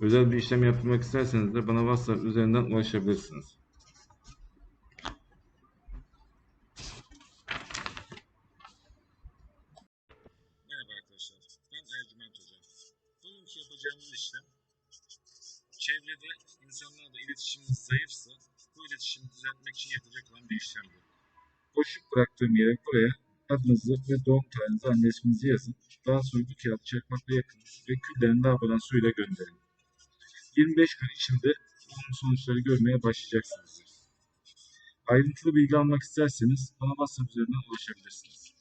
özel bir işlem yaptırmak isterseniz de bana WhatsApp üzerinden ulaşabilirsiniz. Merhaba arkadaşlar, ben Ercüment Hoca. Bugünkü yapacağımız işlem, çevrede insanlarla iletişimimiz zayıfsa, bu iletişimi düzeltmek için yapacak olan bir işlemdir. Boşluk bıraktığım yere buraya adınızı ve doğum tarihinizi, anne yazın. Daha sonra bu kağıdı çakmakla yakın ve küllerini lavabodan suyla gönderin. 25 gün içinde olumlu sonuçları görmeye başlayacaksınızdır. Ayrıntılı bilgi almak isterseniz bana WhatsApp üzerinden ulaşabilirsiniz.